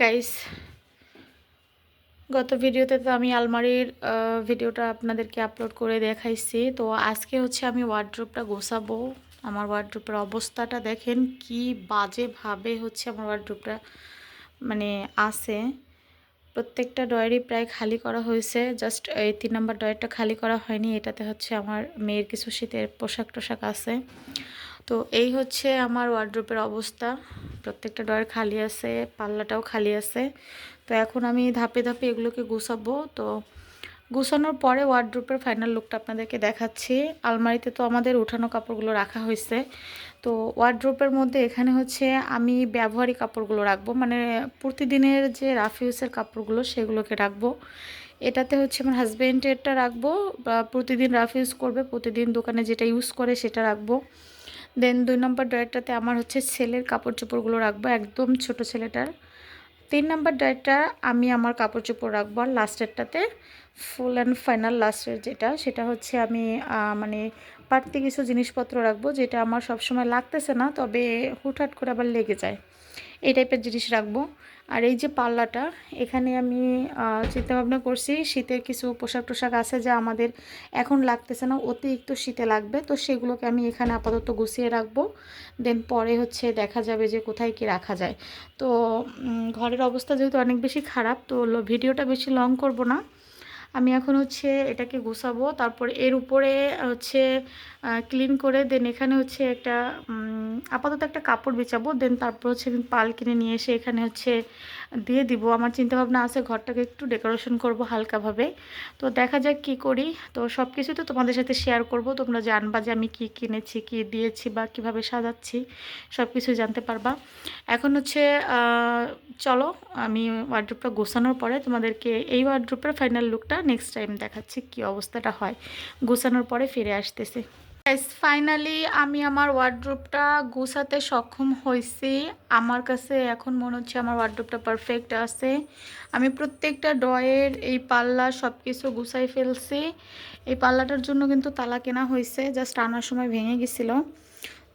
Guys গত ভিডিওতে তো আমি আলমারির ভিডিওটা আপনাদেরকে আপলোড করে দেখাইছি। তো আজকে হচ্ছে আমি ওয়ার্ড্রোপটা গোছাবো। আমার ওয়ার্ড্রোপের অবস্থাটা দেখেন কি বাজেভাবে হচ্ছে আমার ওয়ার্ড্রোপটা মানে আছে। প্রত্যেকটা ডয়ারই প্রায় খালি করা হয়েছে। জাস্ট এই তিন নম্বর ডয়ারটা খালি করা হয়নি। এটাতে হচ্ছে আমার মেয়ের কিছু শীতের পোশাক টোশাক আছে। তো এই হচ্ছে আমার ওয়ার্ড্রোপের অবস্থা। প্রত্যেকটা ডয়ার খালি আছে, পাল্লাটাও খালি আছে। তো এখন আমি ধাপে ধাপে এগুলোকে গুছাবো। তো গুছানোর পরে ওয়ার্ড্রোপের ফাইনাল লুকটা আপনাদেরকে দেখাচ্ছি। আলমারিতে তো আমাদের উঠানো কাপড়গুলো রাখা হয়েছে। তো ওয়ার্ড্রোপের মধ্যে এখানে হচ্ছে আমি ব্যবহারিক কাপড়গুলো রাখব। মানে প্রতিদিনের যে রাফ ইউজের কাপড়গুলো সেগুলোকে রাখব। এটাতে হচ্ছে আমার হাজব্যান্ডেরটা রাখব বা প্রতিদিন রাফ ইউজ করবে, প্রতিদিন দোকানে যেটা ইউজ করে সেটা রাখব। দেন দুই নম্বর ড্রয়ারটাতে আমার হচ্ছে ছেলের কাপড় চোপড়গুলো রাখব, একদম ছোট ছেলেটার। তিন নম্বর ড্রয়ারটা আমি আমার কাপড় চোপড় রাখব আর লাস্টেরটাতে ফুল অ্যান্ড ফাইনাল লাস্টের যেটা, সেটা হচ্ছে আমি মানে বাড়তি কিছু জিনিসপত্র রাখব যেটা আমার সবসময় লাগতেছে না, তবে হুটহাট করে আবার লেগে যায়। এই টাইপের জিনিস রাখব। আর এই যে পাল্লাটা, এখানে আমি চিন্তাভাবনা করছি শীতের কিছু পোশাক টোশাক আছে যা আমাদের এখন লাগতেছে না, অতিরিক্ত শীতে লাগবে। তো সেগুলোকে আমি এখানে আপাতত গুছিয়ে রাখব। দেন পরে হচ্ছে দেখা যাবে যে কোথায় কি রাখা যায়। তো ঘরের অবস্থা যেহেতু অনেক বেশি খারাপ, তো ভিডিওটা বেশি লং করব না। আমি এখন হচ্ছে এটাকে গুছাবো। তারপর এর উপরে হচ্ছে ক্লিন করে দেন এখানে হচ্ছে একটা আপাতত একটা কাপড় বিছাবো। দেন তারপর হচ্ছে আমি পাল কিনে নিয়ে এসে এখানে হচ্ছে দিয়ে দিব। আমার চিন্তাভাবনা আছে ঘরটাকে একটু ডেকোরেশন করব হালকাভাবে। তো দেখা যাক কি করি। তো সব কিছু তো তোমাদের সাথে শেয়ার করব। তোমরা জানবা যে আমি কি কিনেছি, কি দিয়েছি বা কীভাবে সাজাচ্ছি। সব কিছু জানতে পারবা। এখন হচ্ছে চলো আমি ওয়ার্ড্রোপটা গোছানোর পরে তোমাদেরকে এই ওয়ার্ড্রোপের ফাইনাল লুকটা নেক্সট টাইম দেখাচ্ছি কি অবস্থাটা হয়। গোছানোর পরে ফিরে আসতেছি। ফাইনালি আমি আমার ওয়ার্ড্রোপটা গুছাতে সক্ষম হয়েছি। আমার কাছে এখন মনে হচ্ছে আমার ওয়ার্ড্রোপটা পারফেক্ট আছে। আমি প্রত্যেকটা ডয়ের এই পাল্লা সব কিছু গুছাই ফেলছি। এই পাল্লাটার জন্য কিন্তু তালা কেনা হয়েছে জাস্ট আনার সময় ভেঙে গেছিল।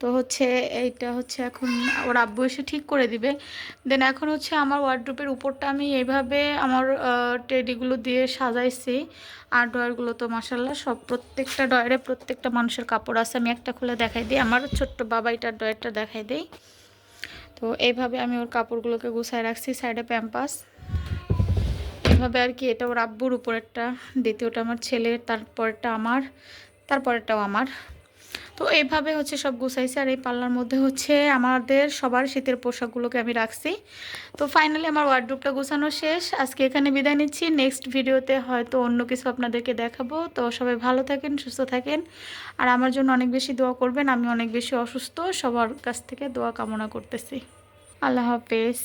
তো হচ্ছে এইটা হচ্ছে এখন ওর আব্বু এসে ঠিক করে দিবে। দেন এখন হচ্ছে আমার ওয়ার্ড্রোপের উপরটা আমি এইভাবে আমার টেডিগুলো দিয়ে সাজাইছি। আর ডয়ারগুলো তো মাসাল্লাহ সব প্রত্যেকটা ডয়ারে প্রত্যেকটা মানুষের কাপড় আছে। আমি একটা খুলে দেখাই দিই। আমার ছোট্ট বাবা বাবাইটার ডয়ারটা দেখাই দিই। তো এইভাবে আমি ওর কাপড়গুলোকে গুছায় রাখছি সাইডে প্যাম্পাস এভাবে আর কি এটা ওর আব্বুর উপরেরটা, দ্বিতীয়টা আমার ছেলের, তারপরটা আমার, তারপরেরটাও আমার। তো এইভাবে হচ্ছে সব গুছাইছি আর এই পাল্লার মধ্যে হচ্ছে আমাদের সবার শীতের পোশাকগুলোকে আমি রাখছি। তো ফাইনালি আমার ওয়ার্ড্রোপটা গুছানো শেষ। আজকে এখানে বিদায় নিচ্ছি। নেক্সট ভিডিওতে হয়তো অন্য কিছু আপনাদেরকে দেখাবো। তো সবাই ভালো থাকেন, সুস্থ থাকেন। আর আমার জন্য অনেক বেশি দোয়া করবেন। আমি অনেক বেশি অসুস্থ। সবার কাছ থেকে দোয়া কামনা করতেছি। আল্লাহ হাফেজ।